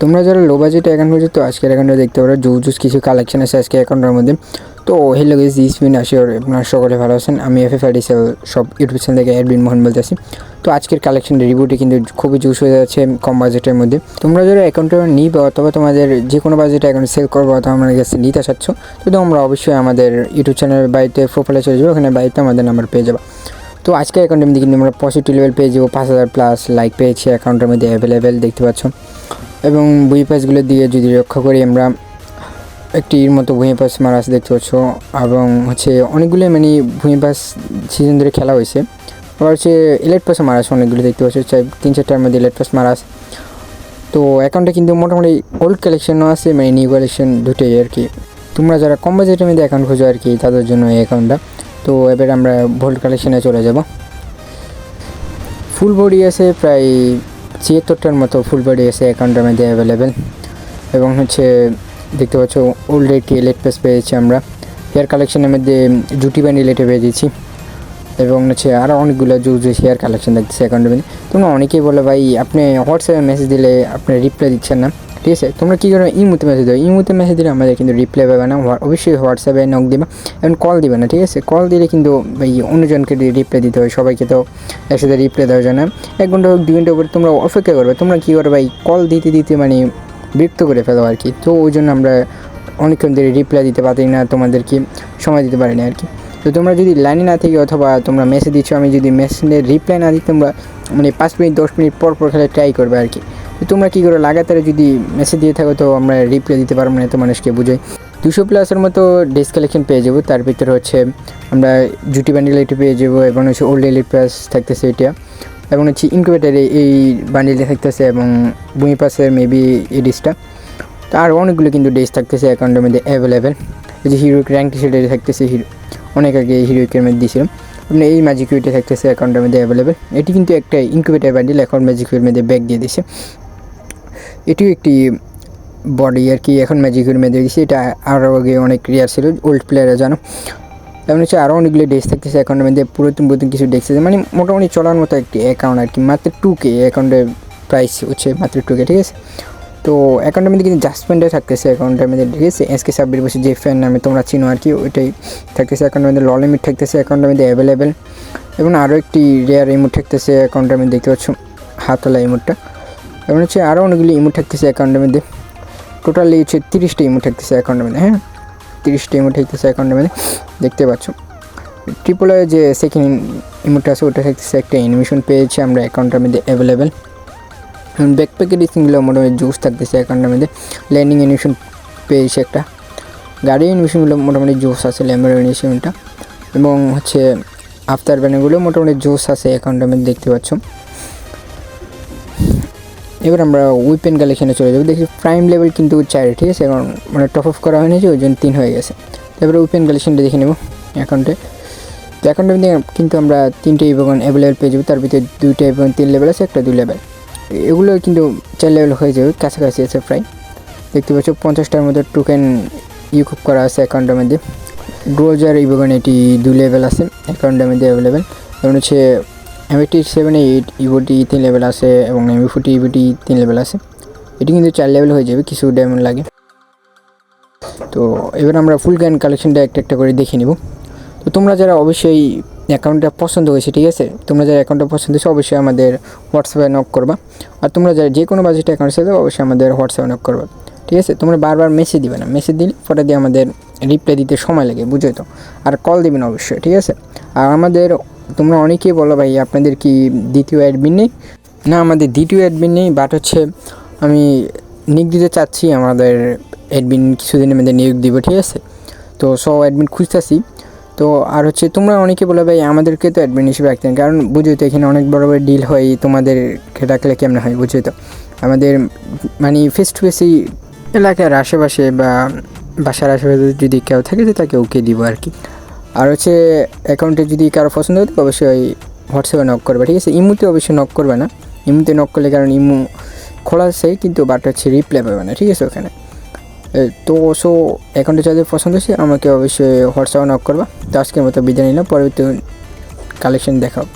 তোমরা যারা low budget account করছ তো আজকের অ্যাকাউন্টে দেখতে পারো। জুস জুস কিছু কালেকশন আছে আজকে অ্যাকাউন্টের মধ্যে। তো হেলো গেস দিস বিন আসিওর আপনার সকলে ভালো আছেন। আমি এফ এফ আইডি সব ইউটিউব চ্যানেল থেকে অ্যাডবিন মোহন বলতেছি। তো আজকের কালেকশনের রিভিউটি কিন্তু খুবই জুস হয়ে যাচ্ছে কম বাজেটের মধ্যে। তোমরা যারা অ্যাকাউন্টে নিবে অথবা তোমাদের যে কোনো বাজেটে অ্যাকাউন্ট সেল করব অথবা আমার কাছে নিতে চাচ্ছ, তো তোমরা অবশ্যই আমাদের ইউটিউব চ্যানেলের বাড়িতে প্রোফাইলে চলে যাবে। ওখানে বাড়িতে আমাদের নাম্বার পেয়ে যাবে। তো আজকে অ্যাকাউন্টের মধ্যে কিন্তু আমরা পজিটিভ লেভেল পেয়ে যাব। পাঁচ হাজার প্লাস লাইক পেয়েছি অ্যাকাউন্টের মধ্যে অ্যাভেলেবেল দেখতে পাচ্ছ। এবং বই পাসগুলো দিয়ে যদি রক্ষা করি, আমরা একটি এর মতো ভূমি পাস মারা আছে দেখতে পাচ্ছ। এবং হচ্ছে অনেকগুলো মানে ভূমি পাস সিজন ধরে খেলা হয়েছে। আবার হচ্ছে ইলেট পাসও মারা আছে অনেকগুলো দেখতে পাচ্ছ। চাই তিন, চারটার মধ্যে ইলেট পাস মারা আছে। তো অ্যাকাউন্টে কিন্তু মোটামুটি ওল্ড কালেকশনও আছে মানে নিউ কালেকশন দুটোই আর কি। তোমরা যারা কম বাজেটের মধ্যে অ্যাকাউন্ট খোঁজো আর কি, তাদের জন্য এই অ্যাকাউন্টটা তো এবার আমরা ভোল্ট কালেকশনে চলে যাব। ফুল বডি আছে প্রায় ছিয়াত্তরটার মতো ফুল বডি এসে অ্যাকাউন্টের মধ্যে অ্যাভেলেবেল এবং হচ্ছে দেখতে পাচ্ছ ওল্ড একটি লেট পেস পেয়েছি আমরা। হেয়ার কালেকশনের মধ্যে জুটি ব্যান্ড রিলেটে পেয়ে দিয়েছি এবং হচ্ছে আরও অনেকগুলো জুস জুজ হেয়ার কালেকশন দেখতেছি অ্যাকাউন্টের মধ্যে তোমরা অনেকেই বলে ভাই, আপনি হোয়াটসঅ্যাপে মেসেজ দিলে আপনি রিপ্লাই দিচ্ছেন না। ঠিক আছে? তোমরা কী করো ইমুতে মেসেজ দাও। ইমুতে মেসেজ দিলে আমাদের কিন্তু রিপ্লাই পাবে না। অবশ্যই হোয়াটসঅ্যাপে নক দিবা। এবং কল দিবে না, ঠিক আছে? কল দিলে কিন্তু এই অন্যজনকে রিপ্লাই দিতে হয়। সবাইকে তো একসাথে রিপ্লাই দেওয়া যায় না। এক ঘণ্টা হোক, দুই ঘণ্টা পরে তোমরা অপেক্ষা করবে। তোমরা কী করবে? ভাই কল দিতে দিতে মানে বিরক্ত করে ফেলো আর কি। তো ওই জন্য আমরা অনেকক্ষণ ধরে রিপ্লাই দিতে পারি না, তোমাদেরকে সময় দিতে পারি না আর কি। তো তোমরা যদি লাইনে না থেকে অথবা তোমরা মেসেজ দিচ্ছ, আমি যদি মেসেজের রিপ্লাই না দিই, তোমরা মানে পাঁচ মিনিট, দশ মিনিট পর পর খেলে ট্রাই করবে আর কি। তোমরা কী করো? লাগাতারে যদি মেসেজ দিয়ে থাকো তো আমরা রিপ্লাই দিতে পারব না, এত মানুষকে বুঝাই দুশো প্লাসের মতো ডেস কালেকশন পেয়ে যাব। তার ভিতরে হচ্ছে আমরা জুটি বান্ডিল এটি পেয়ে যাব এবং হচ্ছে ওল্ড এলিট প্লাস থাকতেছে এটা। এবং হচ্ছে ইনকিউবেটারে এই বান্ডিলটা থাকতেছে এবং ভূমি পাশের মেবি এই ডিসটা তো আর অনেকগুলো কিন্তু ডেস থাকতেছে অ্যাকাউন্টের মধ্যে অ্যাভেলেবেল যে হিরো র্যাঙ্ক টিশার্টে থাকতেছে হিরো অনেক আগে হিরোইকের মধ্যে দিয়েছিলাম। আপনি এই ম্যাজিক উইটে থাকতেছে অ্যাকাউন্টের মধ্যে অ্যাভেলেবেল এটি কিন্তু একটা ইনকিউবেটার বান্ডিল এখন ম্যাজিক উইটের মধ্যে ব্যাগ দিয়ে দিছে এটিও একটি বডি আর কি। এখন ম্যাজিকের মধ্যে দিয়েছে এটা আরও আগে অনেক রিয়ার ছিল ওল্ড প্লেয়াররা জানো এমন হচ্ছে আরও অনেকগুলো ডেস্ক থাকতেছে অ্যাকাউন্টের মধ্যে, পুরাতন পুরাতন কিছু ডেস্ক আছে। মানে মোটামুটি চলার মতো একটি অ্যাকাউন্ট আর কি, মাত্র টু কে অ্যাকাউন্টের প্রাইস হচ্ছে মাত্র টু কে ঠিক আছে? তো অ্যাকাউন্টের মধ্যে কিন্তু জাস্টমেন্টে থাকতেছে অ্যাকাউন্টের মধ্যে, ঠিক আছে? এসকে সাব্বির বসে যে ফ্যান নামে তোমরা চিনো আর কি, ওইটাই থাকতেছে অ্যাকাউন্টের মধ্যে। ল লিমিট থাকতেছে অ্যাকাউন্টের মধ্যে অ্যাভেলেবেল এবং আরও একটি রেয়ার ইমোট থাকতেছে অ্যাকাউন্টের মধ্যে, দেখতে পাচ্ছ হাতলা ইমোটটা এবং হচ্ছে আরও অনেকগুলি ইমোট থাকতেছে অ্যাকাউন্টের মধ্যে। টোটালি হচ্ছে তিরিশটা ইমোট থাকতেছে অ্যাকাউন্টের মধ্যে হ্যাঁ? তিরিশটা ইমোট থাকতেছে অ্যাকাউন্টের মধ্যে, দেখতে পাচ্ছ। ট্রিপলের যে সেকেন্ড ইমোটটা আছে, ওটা থাকতেছে একটা অ্যানিমেশন পেয়েছি আমরা অ্যাকাউন্টের মধ্যে অ্যাভেলেবেল ব্যাকপ্যাকের ডিসিংগুলো মোটামুটি জুস থাকতেছে অ্যাকাউন্টের মধ্যে। ল্যান্ডিং অ্যানিমেশন পেয়েছি একটা। গাড়ি অ্যানিমেশনগুলো মোটামুটি জোস আছে ল্যাম্বার অ্যানিমেশনটা এবং হচ্ছে আফতার ব্যানারগুলো মোটামুটি জোস আছে অ্যাকাউন্টের মধ্যে, দেখতে পাচ্ছ। এবার আমরা উইপেন কালেকশনে চলে যাব। দেখি প্রাইম লেভেল কিন্তু চার ঠিক আছে? এখন মানে টপ অফ করা হয়নি যে, ওই জন্য তিন হয়ে গেছে। এবারে উইপেন কালেকশনটা দেখে নেব অ্যাকাউন্টে তো অ্যাকাউন্টের মধ্যে কিন্তু আমরা তিনটে ইভেগন অ্যাভেলেবেল পেয়ে যাব। তার ভিতরে দুইটা এবং তিন লেভেল আছে, একটা দুই লেভেল এগুলো কিন্তু চার লেভেল হয়ে যাবে, কাছাকাছি আছে প্রায়। দেখতে পাচ্ছ, পঞ্চাশটার মধ্যে টোকেন ইউকুপ করা আছে অ্যাকাউন্টের মধ্যে। গ্রোজার ইভেগন এটি দুই লেভেল আছে অ্যাকাউন্টের মধ্যে অ্যাভেলেবেল এবং হচ্ছে এমএটি সেভেন এইট ইভোটি তিন লেভেল আছে এবং এমবি ফুটি ইভিটি তিন লেভেল আছে এটি কিন্তু চার লেভেল হয়ে যাবে, কিছু ডায়মন্ড লাগে। তো এবার আমরা ফুল গ্যান কালেকশনটা একটা একটা করে দেখে নিব। তো তোমরা যারা অবশ্যই অ্যাকাউন্টটা পছন্দ হয়েছে ঠিক আছে? তোমরা যারা অ্যাকাউন্টটা পছন্দ হয়েছে অবশ্যই আমাদের হোয়াটসঅ্যাপে নক করবা। আর তোমরা যারা যে কোনো বাজেটে অ্যাকাউন্ট সাথে অবশ্যই আমাদের হোয়াটসঅ্যাপে নক করবা। ঠিক আছে? তোমরা বারবার মেসেজ দিবে না। মেসেজ দিলে ফটো দিয়ে আমাদের রিপ্লাই দিতে সময় লাগে, বুঝোই তো? আর কল দিবে না অবশ্যই, ঠিক আছে? আর আমাদের তোমরা অনেকেই বলো ভাই, আপনাদের কি দ্বিতীয় অ্যাডমিন নেই? না, আমাদের দ্বিতীয় অ্যাডমিন নেই বাট হচ্ছে আমি নিয়োগ দিতে চাচ্ছি, আমাদের অ্যাডমিন কিছুদিনের মধ্যে নিয়োগ দিব, ঠিক আছে? তো সব অ্যাডমিন খুঁজতেছি। তো আর হচ্ছে তোমরা অনেকে বলে ভাই, আমাদেরকে তো অ্যাডমিন হিসেবে রাখতেন কারণ বুঝোই তো এখানে অনেক বড় বড় ডিল হয়, তোমাদের ডাকলে কেমন হয় বুঝোই তো? আমাদের মানে ফেস টু ফেসই এলাকার আশেপাশে বা বাসার আশেপাশে যদি কেউ থাকে, তো তাকে ওকে দিব আর কি। আর হচ্ছে অ্যাকাউন্টে যদি কারও পছন্দ হয় তো অবশ্যই হোয়াটসঅ্যাপে নক করবে, ঠিক আছে? ইমুতে অবশ্যই নক করবে না। ইমুতে নক করলে কারণ ইমু খোলা সেই কিন্তু বাট হচ্ছে রিপ্লাই পাবে না, ঠিক আছে ওখানে? তো সো অ্যাকাউন্টে যাদের পছন্দ হয়েছে আমাকে অবশ্যই হোয়াটসঅ্যাপে নক করবা। তো আজকের মতো বিদায় নিলাম, পরবর্তী কালেকশন দেখাও।